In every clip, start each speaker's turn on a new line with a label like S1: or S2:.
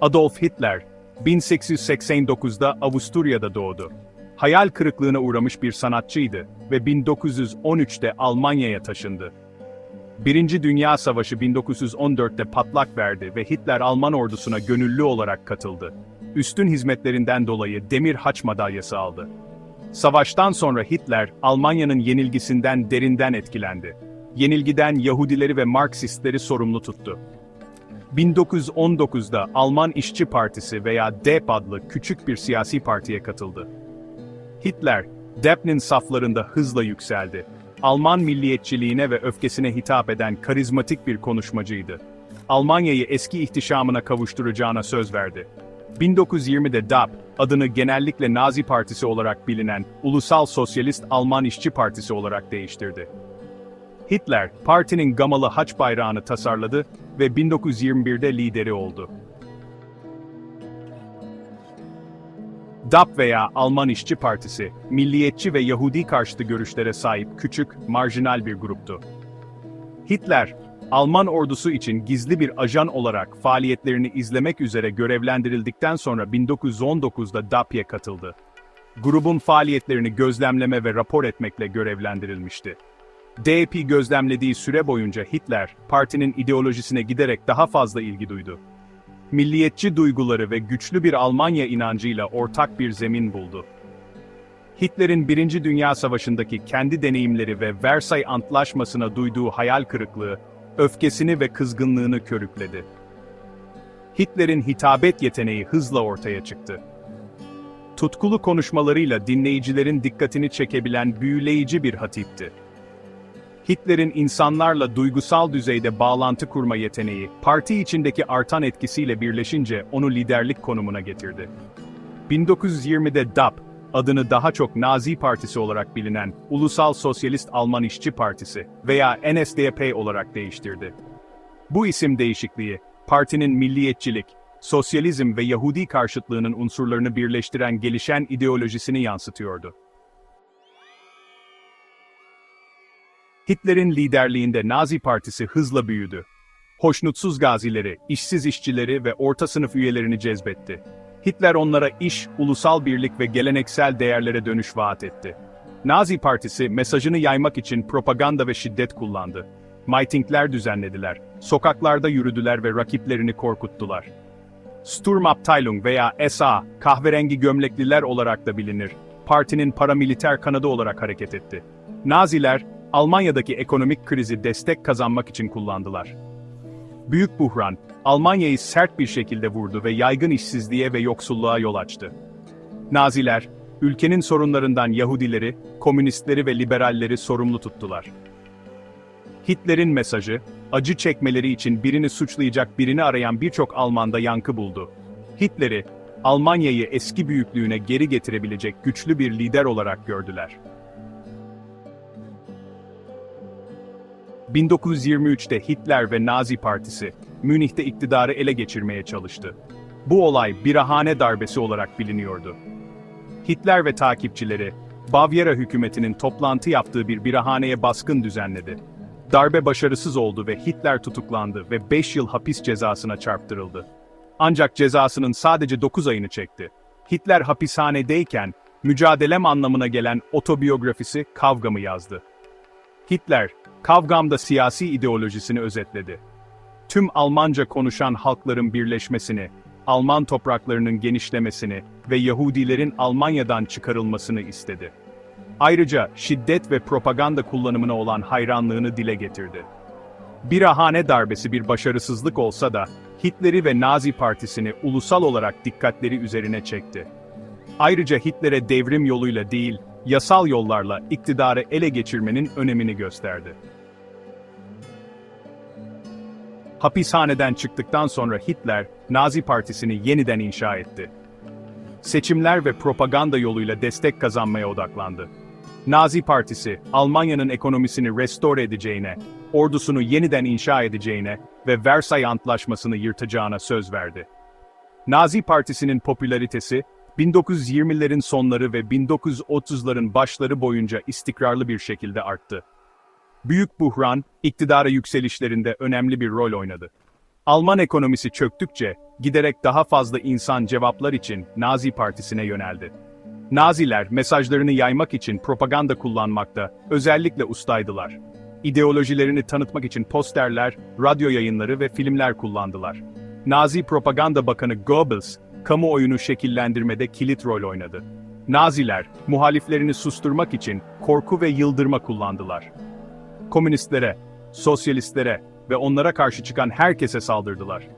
S1: Adolf Hitler, 1889'da Avusturya'da doğdu. Hayal kırıklığına uğramış bir sanatçıydı ve 1913'te Almanya'ya taşındı. Birinci Dünya Savaşı 1914'te patlak verdi ve Hitler Alman ordusuna gönüllü olarak katıldı. Üstün hizmetlerinden dolayı Demir Haç madalyası aldı. Savaştan sonra Hitler, Almanya'nın yenilgisinden derinden etkilendi. Yenilgiden Yahudileri ve Marksistleri sorumlu tuttu. 1919'da Alman İşçi Partisi veya DEP adlı küçük bir siyasi partiye katıldı. Hitler, DEP'nin saflarında hızla yükseldi. Alman milliyetçiliğine ve öfkesine hitap eden karizmatik bir konuşmacıydı. Almanya'yı eski ihtişamına kavuşturacağına söz verdi. 1920'de DAP, adını genellikle Nazi Partisi olarak bilinen Ulusal Sosyalist Alman İşçi Partisi olarak değiştirdi. Hitler, partinin gamalı haç bayrağını tasarladı ve 1921'de lideri oldu. DAP veya Alman İşçi Partisi, milliyetçi ve Yahudi karşıtı görüşlere sahip küçük, marjinal bir gruptu. Hitler, Alman ordusu için gizli bir ajan olarak faaliyetlerini izlemek üzere görevlendirildikten sonra 1919'da DAP'ye katıldı. Grubun faaliyetlerini gözlemleme ve rapor etmekle görevlendirilmişti. DAP gözlemlediği süre boyunca Hitler, partinin ideolojisine giderek daha fazla ilgi duydu. Milliyetçi duyguları ve güçlü bir Almanya inancıyla ortak bir zemin buldu. Hitler'in Birinci Dünya Savaşı'ndaki kendi deneyimleri ve Versay Antlaşması'na duyduğu hayal kırıklığı, öfkesini ve kızgınlığını körükledi. Hitler'in hitabet yeteneği hızla ortaya çıktı. Tutkulu konuşmalarıyla dinleyicilerin dikkatini çekebilen büyüleyici bir hatipti. Hitler'in insanlarla duygusal düzeyde bağlantı kurma yeteneği, parti içindeki artan etkisiyle birleşince onu liderlik konumuna getirdi. 1920'de DAP, adını daha çok Nazi Partisi olarak bilinen Ulusal Sosyalist Alman İşçi Partisi veya NSDAP olarak değiştirdi. Bu isim değişikliği, partinin milliyetçilik, sosyalizm ve Yahudi karşıtlığının unsurlarını birleştiren gelişen ideolojisini yansıtıyordu. Hitler'in liderliğinde Nazi Partisi hızla büyüdü. Hoşnutsuz gazileri, işsiz işçileri ve orta sınıf üyelerini cezbetti. Hitler onlara iş, ulusal birlik ve geleneksel değerlere dönüş vaat etti. Nazi Partisi mesajını yaymak için propaganda ve şiddet kullandı. Mitingler düzenlediler, sokaklarda yürüdüler ve rakiplerini korkuttular. Sturmabteilung veya SA, kahverengi gömlekliler olarak da bilinir, partinin paramiliter kanadı olarak hareket etti. Naziler, Almanya'daki ekonomik krizi destek kazanmak için kullandılar. Büyük buhran, Almanya'yı sert bir şekilde vurdu ve yaygın işsizliğe ve yoksulluğa yol açtı. Naziler, ülkenin sorunlarından Yahudileri, komünistleri ve liberalleri sorumlu tuttular. Hitler'in mesajı, acı çekmeleri için birini suçlayacak birini arayan birçok Alman'da yankı buldu. Hitler'i, Almanya'yı eski büyüklüğüne geri getirebilecek güçlü bir lider olarak gördüler. 1923'te Hitler ve Nazi Partisi, Münih'te iktidarı ele geçirmeye çalıştı. Bu olay birahane darbesi olarak biliniyordu. Hitler ve takipçileri, Bavyera hükümetinin toplantı yaptığı bir birahaneye baskın düzenledi. Darbe başarısız oldu ve Hitler tutuklandı ve 5 yıl hapis cezasına çarptırıldı. Ancak cezasının sadece 9 ayını çekti. Hitler hapishanedeyken, mücadelem anlamına gelen otobiyografisi Kavgam'ı yazdı. Hitler, Kavgam'da siyasi ideolojisini özetledi. Tüm Almanca konuşan halkların birleşmesini, Alman topraklarının genişlemesini ve Yahudilerin Almanya'dan çıkarılmasını istedi. Ayrıca şiddet ve propaganda kullanımına olan hayranlığını dile getirdi. Birahane darbesi bir başarısızlık olsa da, Hitler'i ve Nazi Partisini ulusal olarak dikkatleri üzerine çekti. Ayrıca Hitler'e devrim yoluyla değil, yasal yollarla iktidarı ele geçirmenin önemini gösterdi. Hapishaneden çıktıktan sonra Hitler, Nazi Partisi'ni yeniden inşa etti. Seçimler ve propaganda yoluyla destek kazanmaya odaklandı. Nazi Partisi, Almanya'nın ekonomisini restore edeceğine, ordusunu yeniden inşa edeceğine ve Versay Antlaşması'nı yırtacağına söz verdi. Nazi Partisi'nin popülaritesi, 1920'lerin sonları ve 1930'ların başları boyunca istikrarlı bir şekilde arttı. Büyük buhran, iktidara yükselişlerinde önemli bir rol oynadı. Alman ekonomisi çöktükçe, giderek daha fazla insan cevaplar için Nazi Partisi'ne yöneldi. Naziler mesajlarını yaymak için propaganda kullanmakta özellikle ustaydılar. İdeolojilerini tanıtmak için posterler, radyo yayınları ve filmler kullandılar. Nazi Propaganda Bakanı Goebbels, kamuoyunu şekillendirmede kilit rol oynadı. Naziler, muhaliflerini susturmak için korku ve yıldırma kullandılar. Komünistlere, sosyalistlere ve onlara karşı çıkan herkese saldırdılar.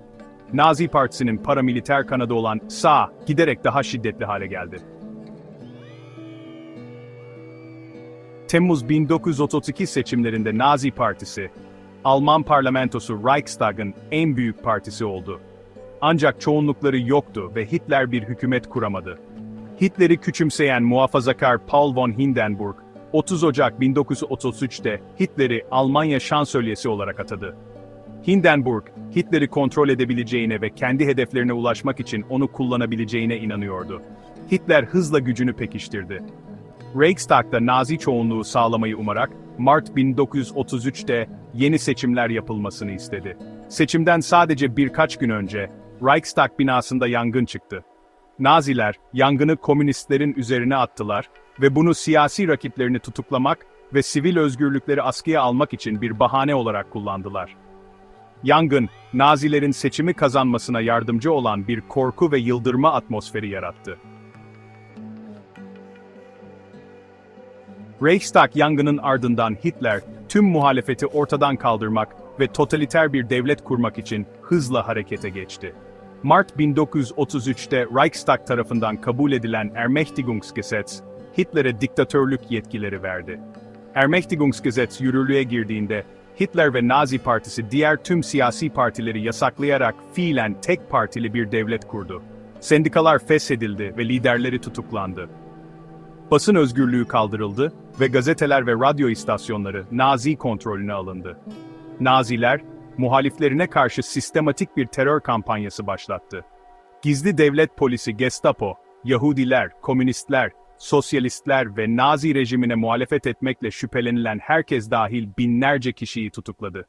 S1: Nazi Partisi'nin paramiliter kanadı olan sağ giderek daha şiddetli hale geldi. Temmuz 1932 seçimlerinde Nazi Partisi, Alman parlamentosu Reichstag'ın en büyük partisi oldu. Ancak çoğunlukları yoktu ve Hitler bir hükümet kuramadı. Hitler'i küçümseyen muhafazakar Paul von Hindenburg, 30 Ocak 1933'te Hitler'i Almanya şansölyesi olarak atadı. Hindenburg, Hitler'i kontrol edebileceğine ve kendi hedeflerine ulaşmak için onu kullanabileceğine inanıyordu. Hitler hızla gücünü pekiştirdi. Reichstag'da Nazi çoğunluğu sağlamayı umarak, Mart 1933'te yeni seçimler yapılmasını istedi. Seçimden sadece birkaç gün önce, Reichstag binasında yangın çıktı. Naziler, yangını komünistlerin üzerine attılar ve bunu siyasi rakiplerini tutuklamak ve sivil özgürlükleri askıya almak için bir bahane olarak kullandılar. Yangın, Nazilerin seçimi kazanmasına yardımcı olan bir korku ve yıldırma atmosferi yarattı. Reichstag yangının ardından Hitler, tüm muhalefeti ortadan kaldırmak ve totaliter bir devlet kurmak için hızla harekete geçti. Mart 1933'te Reichstag tarafından kabul edilen Ermächtigungsgesetz, Hitler'e diktatörlük yetkileri verdi. Ermächtigungsgesetz yürürlüğe girdiğinde, Hitler ve Nazi Partisi diğer tüm siyasi partileri yasaklayarak fiilen tek partili bir devlet kurdu. Sendikalar feshedildi ve liderleri tutuklandı. Basın özgürlüğü kaldırıldı ve gazeteler ve radyo istasyonları Nazi kontrolüne alındı. Naziler, muhaliflerine karşı sistematik bir terör kampanyası başlattı. Gizli devlet polisi Gestapo, Yahudiler, komünistler, sosyalistler ve Nazi rejimine muhalefet etmekle şüphelenilen herkes dahil binlerce kişiyi tutukladı.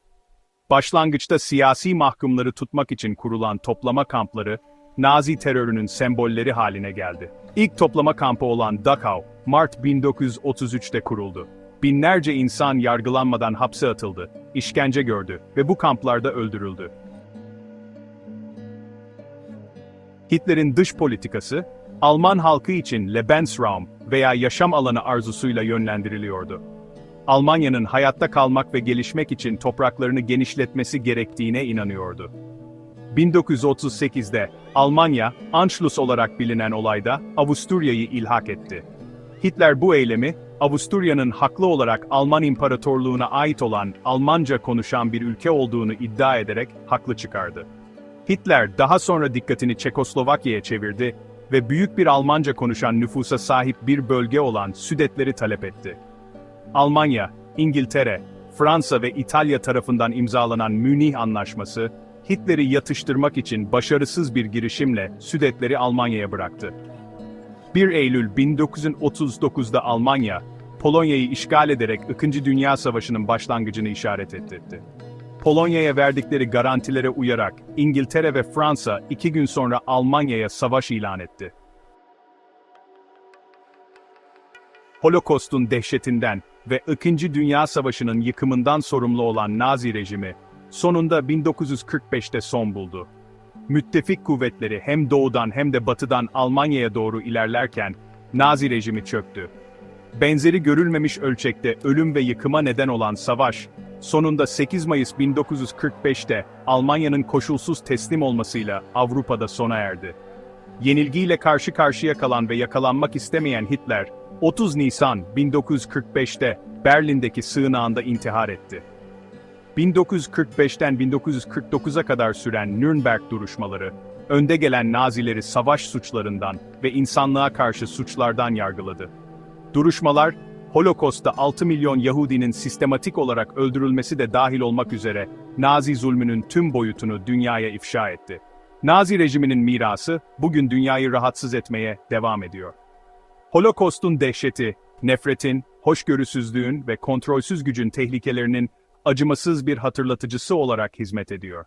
S1: Başlangıçta siyasi mahkumları tutmak için kurulan toplama kampları, Nazi terörünün sembolleri haline geldi. İlk toplama kampı olan Dachau, Mart 1933'te kuruldu. Binlerce insan yargılanmadan hapse atıldı, işkence gördü ve bu kamplarda öldürüldü. Hitler'in dış politikası, Alman halkı için Lebensraum veya yaşam alanı arzusuyla yönlendiriliyordu. Almanya'nın hayatta kalmak ve gelişmek için topraklarını genişletmesi gerektiğine inanıyordu. 1938'de Almanya, Anschluss olarak bilinen olayda Avusturya'yı ilhak etti. Hitler bu eylemi, Avusturya'nın haklı olarak Alman İmparatorluğuna ait olan Almanca konuşan bir ülke olduğunu iddia ederek haklı çıkardı. Hitler daha sonra dikkatini Çekoslovakya'ya çevirdi ve büyük bir Almanca konuşan nüfusa sahip bir bölge olan Südetleri talep etti. Almanya, İngiltere, Fransa ve İtalya tarafından imzalanan Münih Anlaşması, Hitler'i yatıştırmak için başarısız bir girişimle Südetleri Almanya'ya bıraktı. 1 Eylül 1939'da Almanya, Polonya'yı işgal ederek İkinci Dünya Savaşı'nın başlangıcını işaret etti. Polonya'ya verdikleri garantilere uyarak İngiltere ve Fransa iki gün sonra Almanya'ya savaş ilan etti. Holokost'un dehşetinden ve İkinci Dünya Savaşı'nın yıkımından sorumlu olan Nazi rejimi, sonunda 1945'te son buldu. Müttefik kuvvetleri hem doğudan hem de batıdan Almanya'ya doğru ilerlerken, Nazi rejimi çöktü. Benzeri görülmemiş ölçekte ölüm ve yıkıma neden olan savaş, sonunda 8 Mayıs 1945'te Almanya'nın koşulsuz teslim olmasıyla Avrupa'da sona erdi. Yenilgiyle karşı karşıya kalan ve yakalanmak istemeyen Hitler, 30 Nisan 1945'te Berlin'deki sığınağında intihar etti. 1945'ten 1949'a kadar süren Nürnberg duruşmaları, önde gelen Nazileri savaş suçlarından ve insanlığa karşı suçlardan yargıladı. Duruşmalar, Holokost'ta 6 milyon Yahudinin sistematik olarak öldürülmesi de dahil olmak üzere Nazi zulmünün tüm boyutunu dünyaya ifşa etti. Nazi rejiminin mirası bugün dünyayı rahatsız etmeye devam ediyor. Holokost'un dehşeti, nefretin, hoşgörüsüzlüğün ve kontrolsüz gücün tehlikelerinin acımasız bir hatırlatıcısı olarak hizmet ediyor.